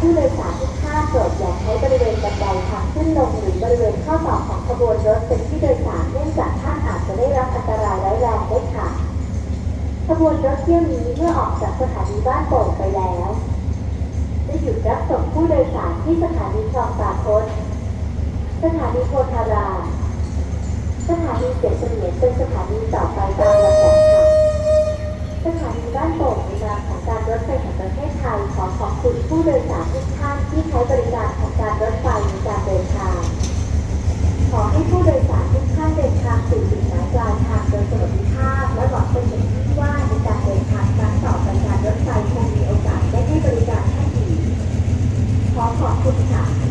ผู้โดยสารทุกท่านโปรดอย่าใช้บริเวณบันไดทางขึ้นลงหรือบริเวณข้อต่อของขบวนรถเป็นที่โดยสารเนื่องจากท่านอาจจะได้รับอันตรายร้ายแรงได้ค่ะ ขบวนรถเที่ยวนี้เมื่อออกจากสถานีบ้านโป่งไปแล้วจะหยุดรับส่งผู้โดยสารที่สถานีคลองตาคดสถานีโพธาราสถานีเจ็ดเสมียเป็นสถานีต่อไปตามลำดับค่ะ สถานีบ้านโป่ง การของการรถไฟในการเดินทาง ขอให้ผู้โดยสารทุกท่านเดินทางสู่จุดหมายปลายทางโดยสวัสดิภาพ และหวังเป็นอย่างยิ่งว่าในการเดินทางครั้งต่อไปการรถไฟคงมีโอกาสได้ให้บริการท่านอีขอขอบคุณค่ะ